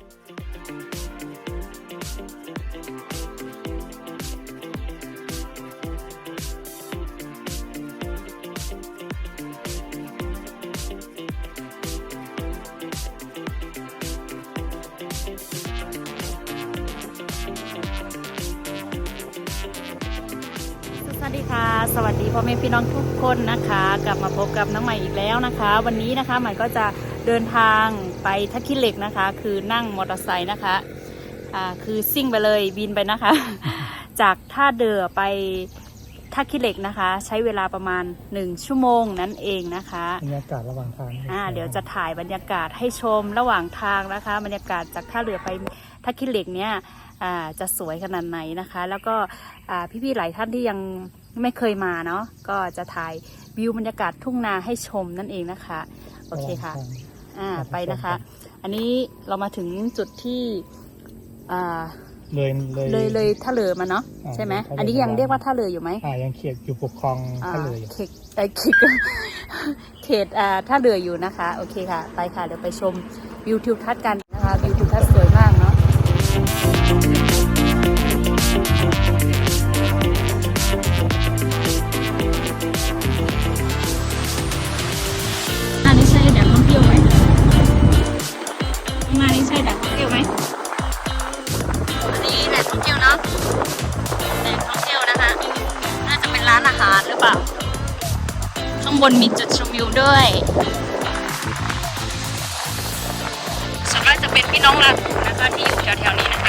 สวัสดีค่ะ สวัสดีพ่อแม่พี่น้องทุกคนนะคะ กลับมาพบกับน้องใหม่อีกแล้วนะคะ วันนี้นะคะใหม่ก็จะ เดินทางไปทักขิเหล็กนะคะ คือนั่งมอเตอร์ไซค์นะคะอ่าคือซิ่งไปเลยบินไปนะคะ จากท่าเดือไปทักขิเหล็กนะคะ ใช้เวลาประมาณ 1 ชั่วโมงนั่นเองนะคะบรรยากาศระหว่างทางอ่าเดี๋ยวจะถ่ายบรรยากาศให้ชมระหว่างทางนะคะ บรรยากาศจากท่าเรือไปทักขิเหล็กเนี่ยอ่าจะสวยขนาดไหนนะคะ แล้วก็อ่าพี่ๆหลายท่านที่ยังไม่เคยมาเนาะก็จะถ่ายวิวบรรยากาศทุ่งนาให้ชมนั่นเองนะคะ โอเคค่ะ อ่าไปนะคะ อันนี้เรามาถึงจุดที่อ่าเลยเลยเลยเลยท่าเรือมาเนาะอ่าใช่ไหมเลยท่าเรืออันนี้ยังเรียกว่าท่าเรืออยู่ไหมอ่ายังเขียดอยู่ปกครองอ่าท่าเลยอยู่เขตเอ่อเขตเขตอ่าท่าเรืออยู่นะคะ โอเคค่ะ ไปค่ะเดี๋ยวไปชมวิวทิวทัศน์กันนะคะวิวทิวทัศน์สวย มานี่ใช่แหล่งท่องเที่ยวไหมอันนี้แหล่งท่องเที่ยวเนาะแหล่งท่องเที่ยวนะคะน่าจะเป็นร้านอาหารหรือเปล่า ข้างบนมีจุดชมวิวด้วยส่วนมากจะเป็นพี่น้องรักนะคะที่อยู่แถวๆนี้นะ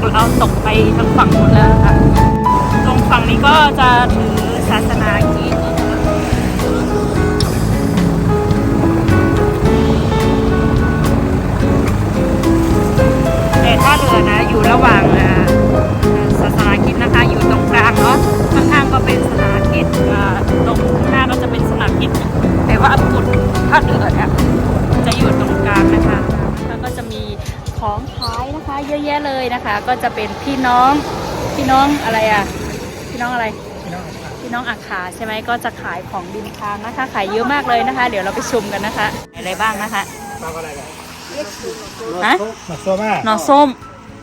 นนี้น่าตกไปทางฝั่งนู้นแล้วค่ะตรงฝั่งนี้ก็จะถือศาสนาคริสต์แต่ถ้าเรือนะอยู่ระหว่างศาสนาคริสต์นะคะ อยู่ตรงกลางเนาะข้างๆก็เป็นศาสนาคริสต์ตรงข้างหน้าก็จะเป็นศาสนาคริสต์แต่ว่าจุดท่าเรือเนี่ยจะอยู่ตรงกลางนะคะ ของขายนะคะ เยอะแยะเลยนะคะ ก็จะเป็นพี่น้องพี่น้องอะไรอะพี่น้องอะไรพี่น้องอะพี่น้องอาคาใช่ไหมก็จะขายของริมทางนะคะขายเยอะมากเลยนะคะ เดี๋ยวเราไปชมกันนะคะอะไรบ้างนะคะมาอะไรกันฮะมาซัวมาหน่อส้ม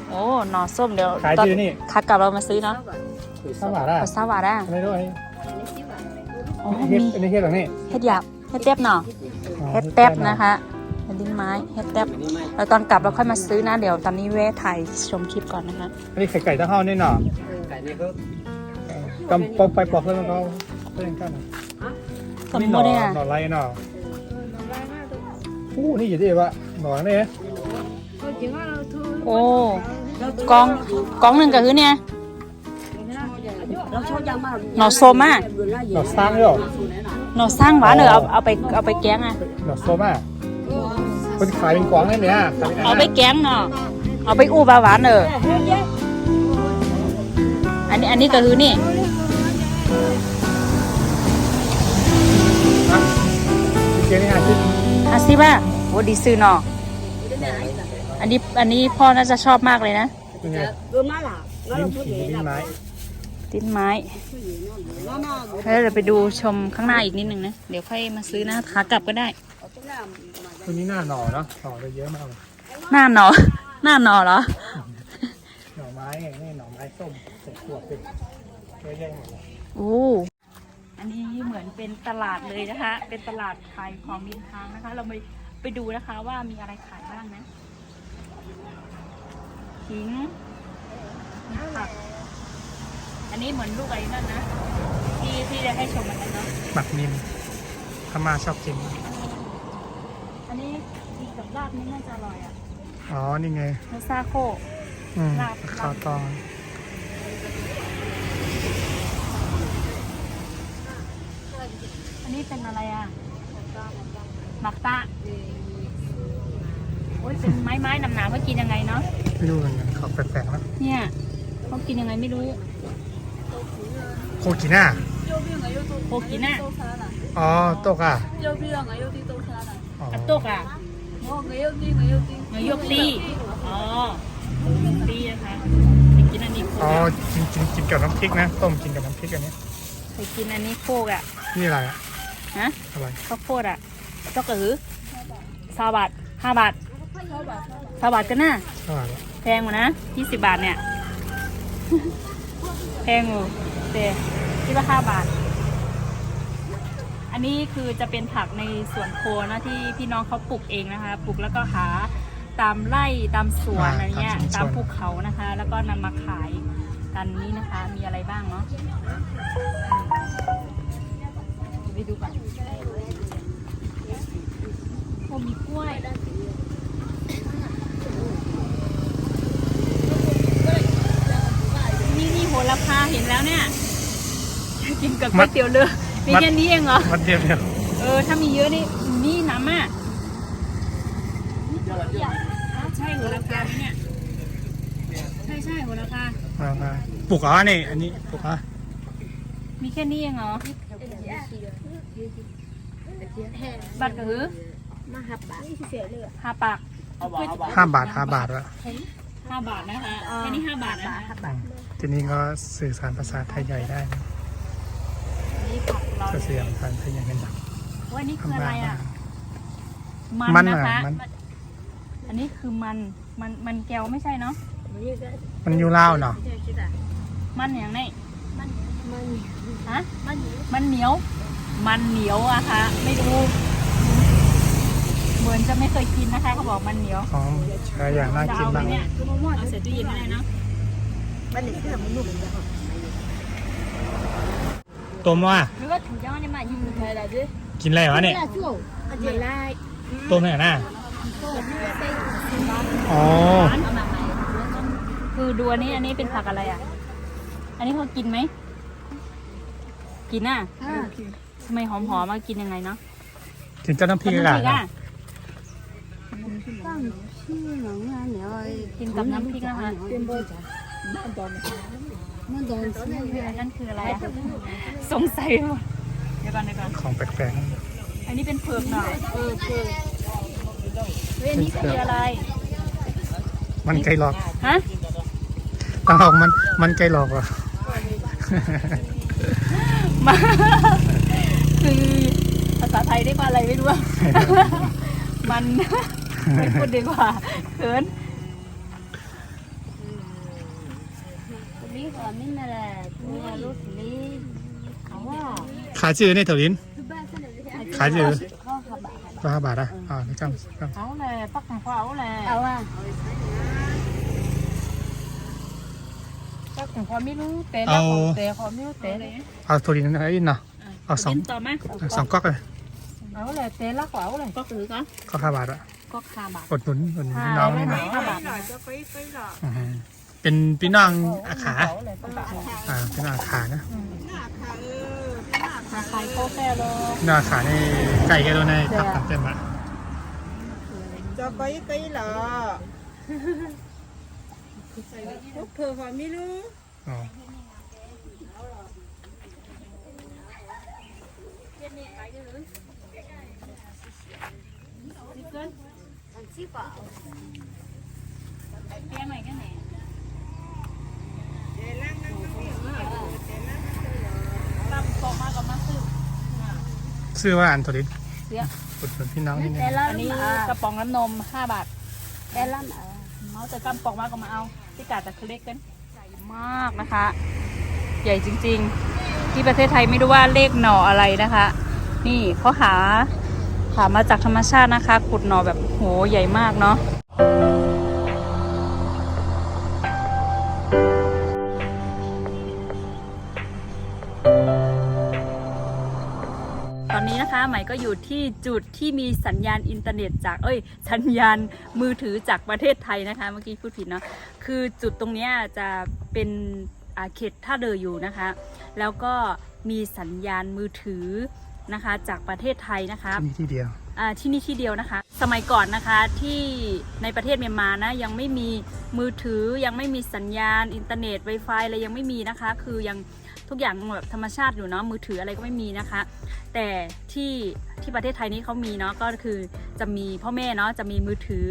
โอ้หน่อส้มเดี๋ยวขายตอนที่นี่คักกลับเรามาซื้อเนาะสวัสดีภาษาวาด้าไม่รู้ไอ้โอ้เฮ็ดมีอันนี้เฮ็ดแบบนี้เฮ็ดหยาบเฮ็ดเต็บหน่ออ๋อเฮ็ดเต็บนะคะ เฮ็ดลิ้นไม้เฮ็ดเต็บแล้วตอนกลับเราค่อยมาซื้อนะเดี๋ยวตอนนี้แวะถ่ายชมคลิปก่อนนะคะอันนี้ไข่ไก่ตั้งห้านี่หน่อไก่นี่ก็กำปอกไปปอกแล้วก็เล่นกันสมบูรณ์เนี่ยหน่อไรเนาะอู้นี่อยู่ที่ว่าหน่อเนี่ยโอ้กองกองหนึ่งก็คือเนี่ยหน่อโซมอะหน่อสร้างด้วยเหรอหน่อสร้างหวานเนอะเอาเอาไปเอาไปแกงอะหน่อโซม่า คนขายเป็นกวางเลยเนี่ยขายเป็นเอาไปแกงเนาะเอาไปอู้บาหวานเนอะอันนี้อันนี้ก็คือนี่ นะเจ๊นี่อาชีพอาซิบ้าโอ้ดีซื้อเนาะอันนี้อันนี้พ่อน่าจะชอบมากเลยนะ เป็นไงลิ้นผีลิ้นไม้ติ้นไม้แล้วเดี๋ยวไปดูชมข้างหน้าอีกนิดนึงนะ เดี๋ยวค่อยมาซื้อนะขากลับก็ได้ ตัวนี้หน้าหน่อเนาะหน่อจะเยอะมากเลยหน้าหนอ หน้าหนอเหรอ หน่อไม้ไงนี่หน่อไม้ส้มใส่ขวดเป็นเยอะแยะหมดเลยโอ้ อันนี้เหมือนเป็นตลาดเลยนะคะ เป็นตลาดขายของริมทางนะคะ เราไปไปดูนะคะว่ามีอะไรขายบ้างนะขิงผักอันนี้เหมือนลูกอะไรนั่นนะที่ที่จะให้ชมมันนั้นเนาะหมักนิมพม่าชอบกินอัน นี้กินกับลาบนี่น่าจะอร่อยอะอ๋อ นี่ไงเนื้อซาโค อืมลาบ ข้าวตองอันนี้เป็นอะไรอะหมักตะโอ้ยเป็นไม้ไม้ๆหนามๆเขากินยังไงเนาะไม่รู้เหมือนกันเขาแปลกๆนะเนี่ยเขากินยังไงไม่รู้โคกิน่าโคกินอะอ๋อโตกอะ กระตุกอะงายกตีอ๋อยกตีนะคะไปกินอันนี้โคกอ๋อกินกินกินกับน้ำพริกนะ ต้มกินกับน้ำพริกอันนี้ไปกินอันนี้โคกอะนี่อะไรอะฮะอะไร ข้าวโพดอะเจ้ากระหือสาบาทห้าบาทสาบาทกันน่ะแพงกว่านะยี่สิบบาทเนี่ย แพงอะเแต่คิดว่าห้าบาท อันนี้คือจะเป็นผักในสวนโคนะที่พี่น้องเขาปลูกเองนะคะ ปลูกแล้วก็หาตามไร่ตามสวนอะไรเงี้ย ตามภูเขานะคะ แล้วก็นำมาขายกันนี้นะคะ มีอะไรบ้างเนาะไปดูก่อนโอ้มีกล้วยนี่นี่โหระพาเห็นแล้วเนี่ยกินกับก๋วยเตี๋ยวเรือ มีแค่นี้เองเหรอ มันเดียวเดียวเออ ถ้ามีเยอะนี่นี่น้ำอะใช่โหระพาไหมเนี่ย ใช่ใช่โหระพามามาปลูกอ๋อนี่อันนี้ปลูกอ๋อมีแค่นี้เองเหรอ บัตรกระหือห้าปากห้าบาทห้าบาทวะห้าบาทนะคะแค่นี้ห้าบาทนะคะอืมทีนี้ก็สื่อสารภาษาไทยใหญ่ได้ ผักของกระเสียยมพันธุ์งว่านี่คืออะไรอะ มันนะอะคะอันนี้คือมัน มัน มันแก้วไม่ใช่เนาะ มันอยู่เลาเนาะมันอย่างไรฮะ มันเหนียว มันเหนียวอะค่ะ ไม่รู้ เหมือนจะไม่เคยกินนะคะเขาบอกมันเหนียวของชายอยากน่ากินบ้างเนี่ยเสร็จที่ยินก็ได้เนาะมันนี่คือมันนุ่ม มว่ะกินอะไรวะเนี่ยต้มไหนนะอ๋คือดูอันนี้อันนี้เป็นผักอะไรอะ อันนี้เขากินไหม กินอะทำไมหอมหอมมากินยังไงเนาะกินกับน้ำพริกอะกินกับน้ำพริกนะคะ มันโดนนั่นคืออะไรสงสัยหมดเดี๋ยวก่นเดี๋นของแปลกๆอันนี้เป็นเผือกหน่อยเออเผือกเฮ้ยอันนี้คืออะไรมันไก่หลอกฮะต้าวมัน มันไก่หลอกเหรอ มาคือภาษาไทยได้ว่าอะไรไม่รู้มันไม่พูดดีกว่าเขิน ลิงกับมินนั่แหลลิ้เขาว่ชือเนี่ยเถาลินขาจืดก็ห้าบาทอะอ่านี่กำกำเขาเลยปักของเขาเลยเอาอะปักของเขาไม่รู้แต่เราต่ขาไม่รู้แต่เอาเถาลินอะไรอินเนาะเอาสองสองก๊อกเลยเอาเลยเตะละกว่าเอาเลยก็คือก็ก็ห้าบาทอะก็ห้าบาทอดหนุนอดหนุนน้องไม่หนาห้าบาทก็ไปไปหรอ เป็นพี่น้องอาขาเอาเลยต้องแบบอ่าพี่น้องอาขานะมาขายโคแฟเลยพี่น้องอาขาในไก่แกโดนในทับตับเต็มอะ cho cây cây là thuốc thừa vào mi lu อ๋อแก้ใหม่แค่ไหน để lăng lăng lăng miệng để lăng กำปอกมากับมาซื้อ ชื่อว่าอันถั่วดินเสียอุดหนุนพี่น้องนี่แต่นะละอันนี้กระป๋องน้ำนม5บาทแต่ละเอาแต่กำปอกมาก็มาเอาที่กาดแต่คือเล็กกันใหญ่มากนะคะ ใหญ่จริง ๆ ที่ประเทศไทยไม่รู้ว่าเลขหน่ออะไรนะคะ นี่เขาหาหามาจากธรรมชาตินะคะ ขุดหน่อแบบโหใหญ่มากเนาะ ใหม่ก็อยู่ที่จุดที่มีสัญญาณอินเทอร์เน็ต จากเอ้ย สัญญาณมือถือจากประเทศไทยนะคะ เมื่อกี้พูดผิดเนาะคือจุดตรงเนี้ยจะเป็นอาเขตท่าเรืออยู่นะคะ แล้วก็มีสัญญาณมือถือนะคะจากประเทศไทยนะคะที่นี่ที่เดียวอ่าที่นี่ที่เดียวนะคะ สมัยก่อนนะคะที่ในประเทศเมียนมานะยังไม่มีมือถือยังไม่มีสัญญาณอินเทอร์เน็ต Wi-Fi อะไรยังไม่มีนะคะ คือยัง ทุกอย่างแบบธรรมชาติอยู่เนาะมือถืออะไรก็ไม่มีนะคะ แต่ที่ที่ประเทศไทยนี้เขามีเนาะก็คือจะมีพ่อแม่เนาะจะมีมือถือ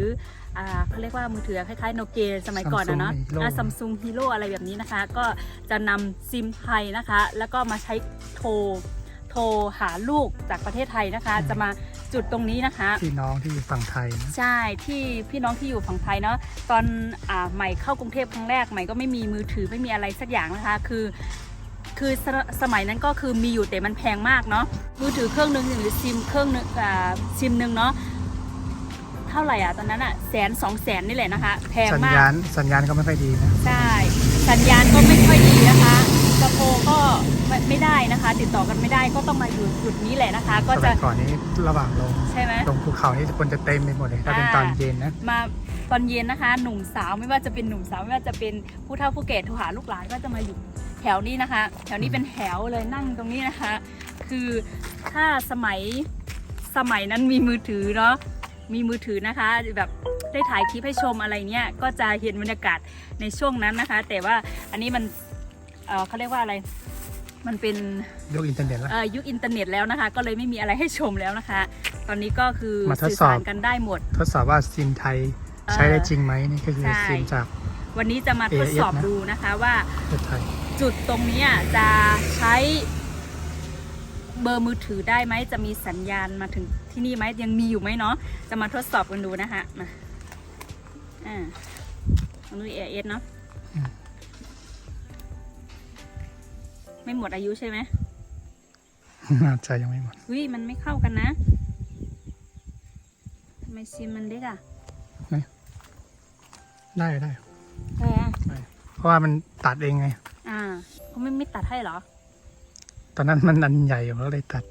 อ่าเขาเรียกว่ามือถือคล้ายๆโนเกียสมัยก่อนนะเนาะ Samsung Hero ซัมซุงฮีโร่อะไรแบบนี้นะคะ ก็จะนำซิมไทยนะคะ แล้วก็มาใช้โทรโทรหาลูกจากประเทศไทยนะคะจะมาจุดตรงนี้นะคะ พี่น้องที่อยู่ฝั่งไทยนะใช่ที่พี่น้องที่อยู่ฝั่งไทยเนาะตอนอ่าใหม่เข้ากรุงเทพครั้งแรกใหม่ก็ไม่มีมือถือไม่มีอะไรสักอย่างนะคะ คือ คือสสมัยนั้นก็คือมีอยู่แต่มันแพงมากเนาะมือถือเครื่องหนึงหรือซิมเครื่องหนึงอ่าซิมหนึ่งเนาะเท่าไหร่อะตอนนั้นอะแสนสองแสนนี่แหละนะคะ แพงสัญมาก ญาณสัญญาณก็ไม่ค่อยดีนะใช่ สัญญาณก็ไม่ค่อยดีนะคะกระโปรงก็ไม่ไม่ได้นะคะ ติดต่อกันไม่ได้ก็ต้องมาอยู่จุดนี้แหละนะคะ ก็สจะมัยก่อนนี้ระหว่างลงใช่ไหม ลงภูเขานี่คนจะเต็มไปหมดเลยถ้าเป็นอ่า ตอนเย็นนะ มาตอนเย็นนะคะ หนุ่มสาวไม่ว่าจะเป็นหนุ่มสาวไม่ว่าจะเป็นผู้เฒ่าผู้แก่โทรหาลูกหลานก็จะมาอยู่ แถวนี้นะคะ แถวนี้เป็นแถวเลยนั่งตรงนี้นะคะ คือถ้าสมัยสมัยนั้นมีมือถือเนาะมีมือถือนะคะแบบได้ถ่ายคลิปให้ชมอะไรเนี้ยก็จะเห็นบรรยากาศในช่วงนั้นนะคะ แต่ว่าอันนี้มันเอ่อเขาเรียกว่าอะไร มันเป็นยกอินเทอร์เน็ตแล้วเอ่อยุคอินเทอร์เน็ตแล้วนะคะ ก็เลยไม่มีอะไรให้ชมแล้วนะคะ ตอนนี้ก็คือมาทดสื่อสอบสารกันได้หมด ทดสอบว่าซิมไทยใช้ได้จริงไหมนี่ก็คือใช่ซิมจากวันนี้จะมาทดสอบ AIS นะดูนะคะว่า ประเทศไทยจุดตรงเนี้ยจะใช้เบอร์มือถือได้ไหมจะมีสัญญาณมาถึงที่นี่ไหมยังมีอยู่ไหมเนาะจะมาทดสอบกันดูนะคะมาอ่าลองดูเอเอสเนาะอืมไม่หมดอายุใช่ไหมน่าจะยังไม่หมดวิมันไม่เข้ากันนะทำไมซิมมันเล็กอะได้ได้ใช่อะเพราะว่ามันตัดเองไงอ่า เขาไม่ไม่ตัดให้เหรอ ตอนนั้นมันอันใหญ่อยู่ก็เลยตัด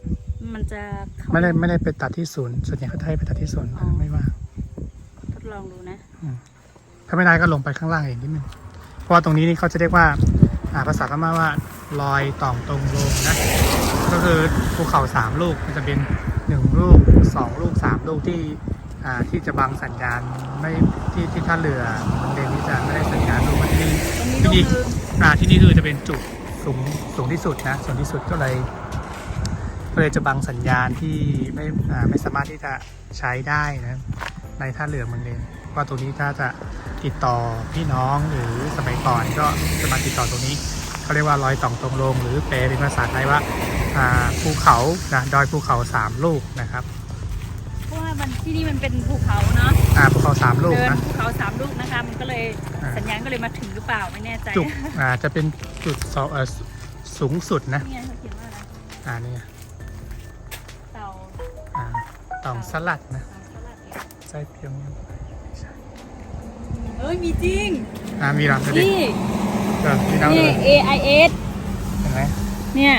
มันจะเข้าไม่ได้ไม่ได้ไปตัดที่ศูนย์ส่วนใหญ่เขาจะให้ไปตัดที่ศูนย์อ๋อไม่ว่า ทดลองดูนะ ถ้าไม่ได้ก็ลงไปข้างล่างอีกนิดนึงเพราะว่าตรงนี้นี่เขาจะเรียกว่าอ่าภาษาพม่าว่าลอยต่องตรงลงนะ ก็คือภูเขาสามลูกมันจะเป็นหนึ่งลูกสองลูกสามลูกที่อ่าที่จะบังสัญญาณไม่ที่ที่ท่าเรือมันเดนที่จะไม่ได้สัญญาณลูกมันที่นี่ตรงนี้ที่ก็นี่คือ อ่าที่นี่คือจะเป็นจุด สูงสูงที่สุดนะสูงที่สุดก็เลยก็เลยจะบังสัญญาณที่ไม่ไม่สามารถที่จะใช้ได้นะในท่าเรือเมืองเลนว่าตรงนี้ถ้าจะติดต่อพี่น้องหรือสมัยก่อนก็จะมาติดต่อตรงนี้เขาเรียกว่าลอยต่องตรงลง หรือแปลเป็นภาษาไทยว่าภูเขานะดอยภูเขาสามลูกนะครับ เพราะว่ามัน ที่นี่มันเป็นภูเขาเนาะอ่าภูเขาสามลูกเดินนะ ภูเขาสามลูกนะคะ มันก็เลยอ่า สัญญาณก็เลยมาถึงหรือเปล่าไม่แน่ใจจุดอ่าจะเป็นจุดสองเอ่อสูงสุดนะ นี่ไงเขาเขียนว่าอะไรอ่านี่ไงเต่าอ่าต่องสลัดนะเต่าสลัดเนี่ยไส้เพียงเอ้ยมีจริงอ่ามีรังเลยดินี่เก็พี่น้องนี่เออ AIS เห็นไหมเนี่ย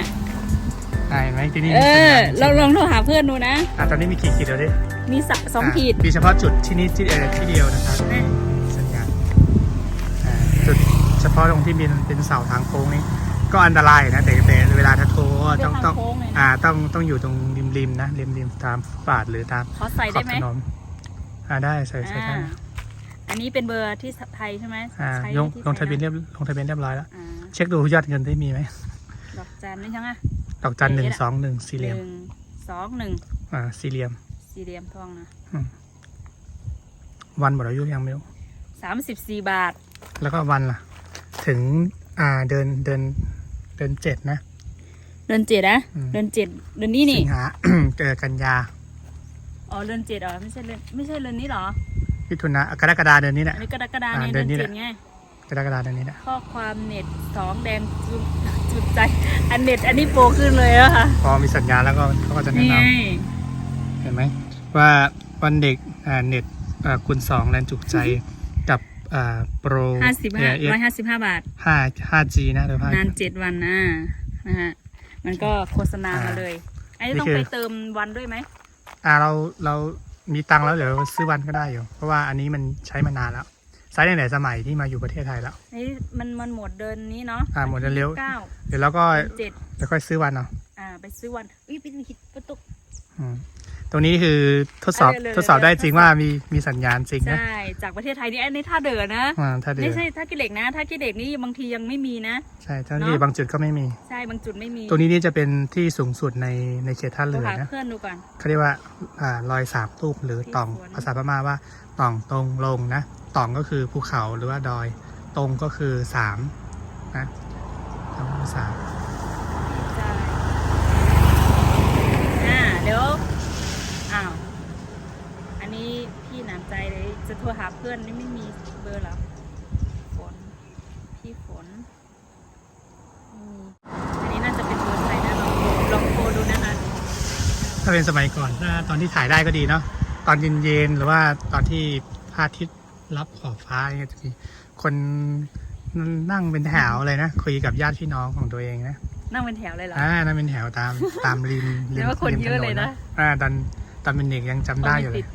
อ่าเห็นไหมที่นี่เอมีสัญอญาณลองลองโทรหาเพื่อนดูนะอะตอนนี้มีกี่ขีดเดี๋ยวดิ มีสะสองขีดะมีเฉพาะจุดที่นี่ที่เออที่เดียวนะครับนะสัญญาณอ่าจุดเฉพาะตรงที่มีเป็นเสาทางโค้งนี้ก็อันตรายนะแต่แต่เวลาถ้าโทรก็เรื่ต้อองงทาต้องงโค้งเลยนะอ่าต้องต้องอยู่ตรงริมริมๆนะริมริมตามฟุตบาทหรือตามขอใส่ขอได้บไหมถนนอ่าได้ใส่ใส่ได้อ่าอันนี้เป็นเบอร์ที่ไทยใช่ไหมอ่าใช้ลงที่ลงทะเบียนไเรียบลงทะเบียนเรียบร้อยแล้วอ่าเช็คดูยอดเงินได้มีไหมดอกจันไม่ใช่ไหมดอกจันหเดี๋นึ่ยวงสองหนึ่งสี่เหลี่ยมหนึ่งสองหนึ่งอ่าสี่เหลี่ยม สี่เหลี่ยมทองนะวันหมดอายุยังไม่รู้สามสิบสี่บาท แล้วก็วันล่ะ ถึงอ่าเดินเดินเดินเจ็ดนะ เดือนเจ็ดนะอืม เดือนเจ็ดเดือนนี้นี่สิงหา เจอกันยาอ๋อเดือนเจ็ดเหรอไม่ใช่เดือนไม่ใช่เดือนนี้เหรอพิถุนากรกฎาเดือนนี้แหละอันนี้กรกฎาอ่าเนี่ยเดืเดืออนนนี้แหเจ็ละดไง กรกฎาเดือนนี้แหละ ข้อความเน็ตสองแดงจุดจุดใจ อันเน็ตอันนี้โปรขึ้นเลยอะค่ะพอมีสัญญาณแล้วก็เขาก็จะแนะนี่นไงำเห็นไหม ว่าวันเด็กอ่าเน็ตอ่าคูณสองแรงจุกใจกับอ่าโปรห้าสิบห้าเอร้อยห้าสิบห้าบาทห้าห้าจีนะหรือห้านานเจ็ดวันนะนะฮะมันก็โฆษณามาเลยอันนี้นี่ต้องคือไปเติมวันด้วยไหมอ่าเราเรามีตังค์แล้วเดี๋ยวซื้อวันก็ได้อยู่ เพราะว่าอันนี้มันใช้มานานแล้วใช้ตั้งแต่สมัยที่มาอยู่ประเทศไทยแล้วนี่มันมันหมดเดินนี้เนาะอ่าหมดเดือนเร็วเก้าเดี๋ยวเราก็เจ็ดเดี๋ยวค่อยซื้อวันเอาอ่าไปซื้อวันอุ้ยไปคิดประตูอืม ตรงนี้คือทดสอบเอาเลยเลย ทดสอบได้เลยจริงว่ามีมีสัญญาณจริงนะใช่ จากประเทศไทยนี่อันนี้ท่าเดินนะ อ่าถ้าเดือไม่ใช่ท่ากิเหล็กนะท่ากิเหล็กนี่บางทียังไม่มีนะ ใช่ถ้าเนอะที่บางจุดก็ไม่มี ใช่บางจุดไม่มีตรงนี้นี่จะเป็นที่สูงสุดในในเขตท่าโทรเรือหานะเพื่อนดูก่อน เขาเรียกว่าอ่ารอยสามรูปหรือต่องที่สวน ภาษาพม่าว่าต่องตรงลงนะต่องก็คือภูเขาหรือว่าดอยตรงก็คือสามนะตรงคือสาม ใช่อ่าเดี๋ยวอ้าว อันนี้พี่หนามใจเลย จะโท รหาเพื่อนนี่ไม่มีเบอร์เหรอฝนพี่ฝนไม่มีอันนี้น่าจะเป็นเบอร์ใครนะลองโทรลองโทรดูนะคะถ้าเป็นสมัยก่อนถ้าตอนที่ถ่ายได้ก็ดีเนาะตอนเย็นๆหรือว่าตอนที่พระอาทิตย์รับขอบฟ้าเนี่ยจะมีคนนั่งเป็นแถวเลยนะคุยกับญาติพี่น้องของตัวเองนะนั่งเป็นแถวเลยเหรออ่านั่นเป็นแถวตามตามริมริเรียกว่าคนริมเยอะเลยนะอ่าตอนตอนเป็นเด็กยังจำได้อยู่เลติยด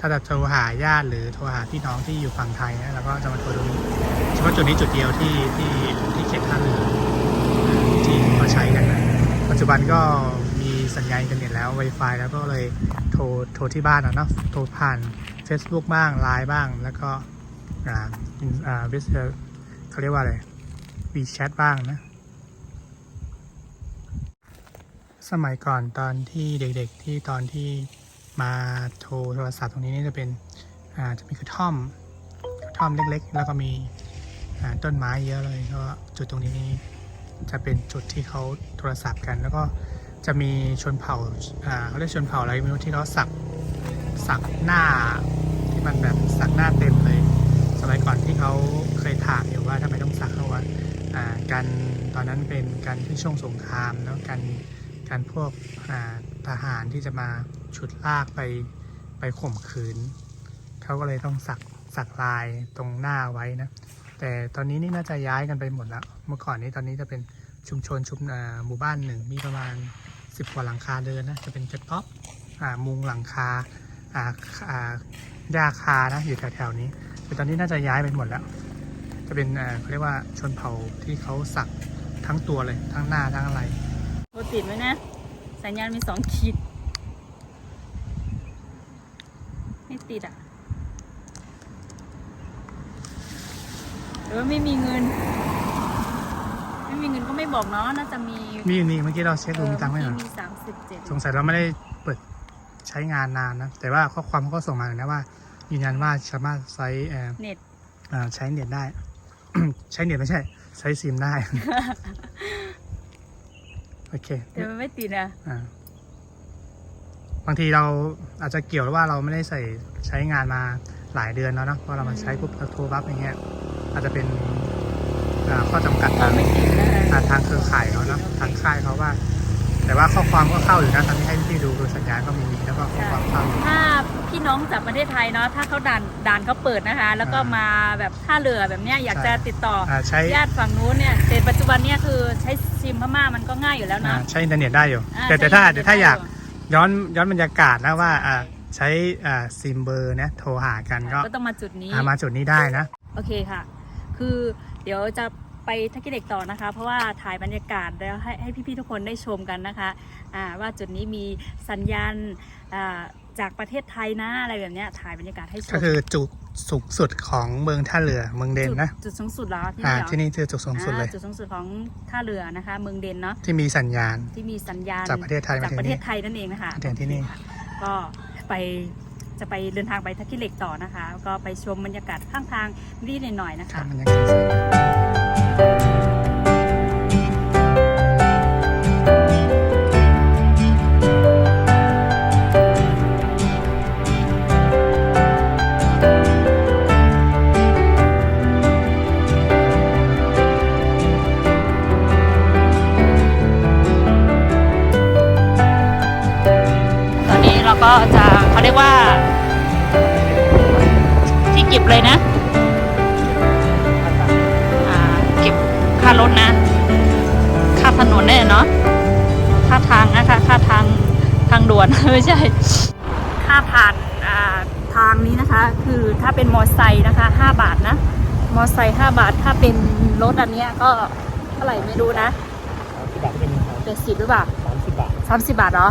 ถ้าจะโทรหาญาติหรือโทรหาพี่น้องที่อยู่ฝั่งไทยนะเราก็จะมาโทรตรงนี้เฉพาะจุดนี้จุดเดียวที่ที่ที่เขตท่าเรือที่เขาใช้กันนะปัจจุบันก็มีสัญญาณอินเทอร์เน็ตแล้ว Wi-Fi แล้วก็เลยโทรโทรที่บ้านอะเนาะโทรผ่าน Facebook บ้างไลน์บ้าง แล้วก็อ่าอ่าวิสเขาเรียกว่าอะไร WeChat บ้างนะสมัยก่อนตอนที่เด็กๆที่ตอนที่ มาโทรโทรศัพท์ตรงนี้นี่จะเป็นอ่าจะมีกระท่อมกระท่อมเล็กๆ แล้วก็มีอ่าต้นไม้เยอะเลยก็จุดตรงนี้นี่จะเป็นจุดที่เขาโทรศัพท์กัน แล้วก็จะมีชนเผ่าอ่าเขาเรียกชนเผ่าอะไรไม่รู้ที่เขาสักสักหน้าที่มันแบบสักหน้าเต็มเลย สมัยก่อนที่เขาเคยถามอยู่ว่าทำไมต้องสักเขาว่าการตอนนั้นเป็นการที่ช่วงสงครามแล้วการการพวกทหารที่จะมา ฉุดลากไปไปข่มขืน เขาก็เลยต้องสักสักลายตรงหน้าไว้นะ แต่ตอนนี้นี่น่าจะย้ายกันไปหมดแล้ว เมื่อก่อนนี้ตอนนี้จะเป็นชุมชนชุมหมู่บ้านหนึ่งมีประมาณ 10 กว่าหลังคาเดินนะ จะเป็นกระต๊อบมุงหลังคาอ่าอ่าหญ้าคานะอยู่แถวๆนี้ แต่ตอนนี้น่าจะย้ายไปหมดแล้ว จะเป็นเขาเรียกว่าชนเผ่าที่เขาสักทั้งตัวเลยทั้งหน้าทั้งอะไรโทรติดไหมนะ สัญญาณมีสองขีด ไม่ ติดอะหรือว่าไม่มีเงิน ไม่มีเงินก็ไม่บอกเนาะน่าจะมีมีนี่เมื่อกี้เราเช็คดูมีตังค์ไหมเหรอมีสามสิบเจ็ดสงสัยเราไม่ได้เปิดใช้งานนานนะ แต่ว่าข้อความเขาก็ส่งมาเลยนะว่ายืนยันว่าสามารถใช้เอ่อเน็ตเอ่อใช้เน็ตได้ ใช้เน็ตไม่ใช่ ใช้ซิมได้ โอเคแต่มันไม่ติดอะอ่า บางทีเราอาจจะเกี่ยวว่าเราไม่ได้ใส่ใช้งานมาหลายเดือนแล้วเนอะเพราะเรามาใช้ปุ๊บแล้วโทรบัฟอย่างเงี้ยอาจจะเป็นอ่าข้อจำกัดเราทางไม่ติดนะคะทางทางเครือข่ายเขาเนอะทางค่ายเขาว่า แต่ว่าข้อความก็เข้าอยู่นะตอนที่ให้พี่ดูดูสัญญาณก็มีแล้วก็ข้อความเข้าอยู่ถ้าพี่น้องจากประเทศไทยเนาะถ้าเขาด่านด่านเขาเปิดนะคะ แล้วก็อ่ามมาแบบท่าเรือแบบเนี้ยอยากใช่จะติดต่ออ่าใช้ญาติฝั่งนู้นเนี่ยแต่ปัจจุบันเนี่ยคือใช้ซิมพม่ามันก็ง่ายอยู่แล้วอ่านะใช้อินเทอร์เน็ตได้อยู่อ่าแต่แต่ถ้าใช้แต่ถ้าอยากได้ ย้อนย้อนบรรยากาศนะว่าใช่อ่าใช้อ่าซิมเบอร์เนี่ยโทรหากันก็ก็ต้องมาจุดนี้ อ่ามาจุดนี้ได้นะ โอเคค่ะ คือเดี๋ยวจะไปทักกิเด็กต่อนะคะ เพราะว่าถ่ายบรรยากาศแล้วให้ให้พี่ๆทุกคนได้ชมกันนะคะอ่าว่าจุดนี้มีสัญญาณอ่า จากประเทศไทยนะอะไรแบบเนี้ยถ่ายบรรยากาศให้ชมก็คือจุดสูงสุดของเมืองท่าเรือเมืองเดนนะจุดจุดสูงสุดแล้วที่อ่านี่เหรอที่นี่คือจุดสูงสุดเลย อ่าจุดสูงสุดของท่าเรือนะคะ เมืองเดนเนาะที่มีสัญญาณ ที่มีสัญญาณจากประเทศไทยมาจากถึงประเทนี่ศไทยนั่นเองนะคะมาถึงที่นี่ ก็ไปจะไปเดินทางไปทักกิเหล็กต่อนะคะ ก็ไปชมบรรยากาศข้างทางนิดหน่อยๆนะครัคะบมันยังสว ก็บเลยนะอ่าเก็บค่ารถนะ ค่าถนนแน่เนาะ ค่าทางนะคะค่าทางทางด่วนไม่ใช่ ค่าผ่านอ่าทางนี้นะคะ คือถ้าเป็นมอไซค์นะคะ 5 บาทนะ มอไซค์5บาท ถ้าเป็นรถอันเนี้ยก็เท่าไหร่ไม่รู้นะที่บาทที่เป็นเป็นสิบหรือเปล่าสามสิบบาทสามสิบบาทเหรอ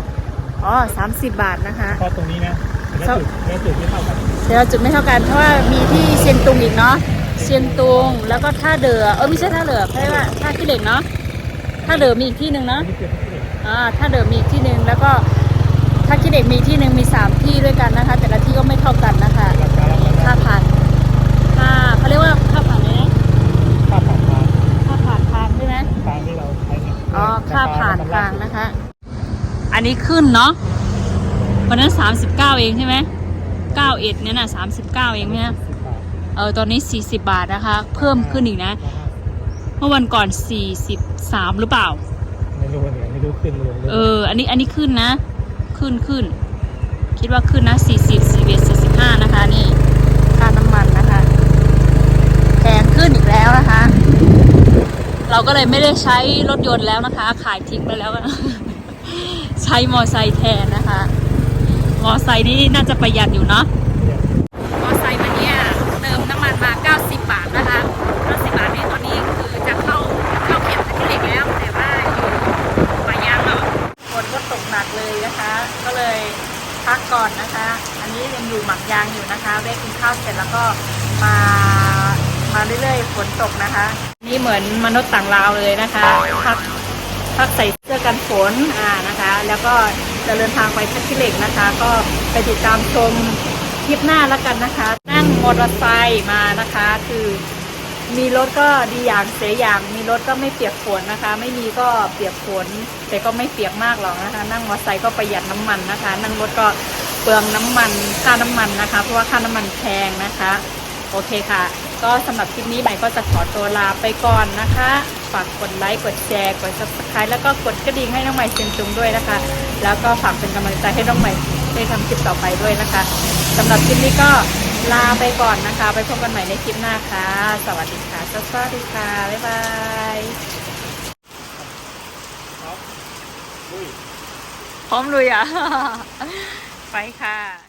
อ๋อสามสิบบาทนะคะเพราะตรงนี้นะ แต่ละจุดแต่ละจุดที่เท่ากันเดี๋ยวจุดไม่เท่ากันเพราะว่ามีที่เชียงตุงอีกเนาะเชียงตุงแล้วก็ท่าเดือเออไม่ใช่ท่าเรือเพราะว่าท่าขี้เหล็กเนาะท่าเดือมีอีกที่หนึ่งเนาะนี่คือที่เด็กอ่าท่าเดือมีอีกที่หนึ่งแล้วก็ท่าขี้เหล็กมีที่หนึ่งมีสามที่ด้วยกันนะคะ แต่ละที่ก็ไม่เท่ากันนะคะราคาละค่าผ่านค่าเขาเรียกว่าค่าผ่านอะไรนะค่าผ่านทางค่าผ่านทางใช่ไหมทางที่เราใช้เนี่ยอ๋อค่าผ่านทางนะคะ อันนี้ขึ้นเนาะ วันนั้น 39 เองใช่ไหม9เอ็ดเนี่ยนะ39 เองไหมฮะสิบบาทเออตอนนี้ 40 บาทนะคะ เพิ่มขึ้นอีกนะ เมื่อวันก่อน 43 หรือเปล่า ไม่รู้เนี่ยไม่รู้ขึ้นเลยเออ อันนี้อันนี้ขึ้นนะ ขึ้นขึ้น คิดว่าขึ้นนะ 40 41 45 นะคะ นี่ค่าน้ำมันนะคะแพงขึ้นอีกแล้วนะคะ เราก็เลยไม่ได้ใช้รถยนต์แล้วนะคะ ขายทิ้งไปแล้ว ใช้มอไซค์แทนนะคะ มอไซค์นี่น่าจะประหยัดอยู่เนาะมอไซค์วันเนี้ยเติมน้ำมันมา 90 บาทนะคะ90บาทนี้ตอนนี้คือจะเข้าเข้าเข็มที่เหล็กแล้ว แต่ว่าอยู่ป่ายางเนาะฝนก็ตกหนักเลยนะคะ ก็เลยพักก่อนนะคะ อันนี้ยังอยู่หมักยางอยู่นะคะแวะกินข้าวเสร็จแล้วก็มามาเรื่อยๆฝนตกนะคะ นี่เหมือนมนุษย์ต่างดาวเลยนะคะพักพักใส่เสื้อกันฝนอ่านะคะ แล้วก็ จะเดินทางไปทักกิเหล็กนะคะ ก็ไปติดตามชมคลิปหน้าแล้วกันนะคะ นั่งมอเตอร์ไซค์มานะคะ คือมีรถก็ดีอย่างเสียอย่าง มีรถก็ไม่เปียกฝนนะคะ ไม่มีก็เปียกฝนแต่ก็ไม่เปียกมากหรอกนะคะ นั่งมอเตอร์ไซค์ก็ประหยัดน้ำมันนะคะ นั่งรถก็เปลืองน้ำมันค่าน้ำมันนะคะ เพราะว่าค่าน้ำมันแพงนะคะ โอเคค่ะ ก็สำหรับคลิปนี้ใหม่ก็จะขอตัวลาไปก่อนนะคะ ฝากกดไลค์ กดแชร์ กด subscribe แล้วก็กดกระดิ่งให้น้องใหม่เซียนตุงด้วยนะคะ แล้วก็ฝากเป็นกำลังใจให้น้องใหม่ได้ทำคลิปต่อไปด้วยนะคะสำหรับคลิปนี้ก็ลาไปก่อนนะคะ ไปพบกันใหม่ในคลิปหน้าค่ะ สวัสดีค่ะ สวัสดีค่ะ บ๊ายบายพร้อมลุยอะ ไปค่ะ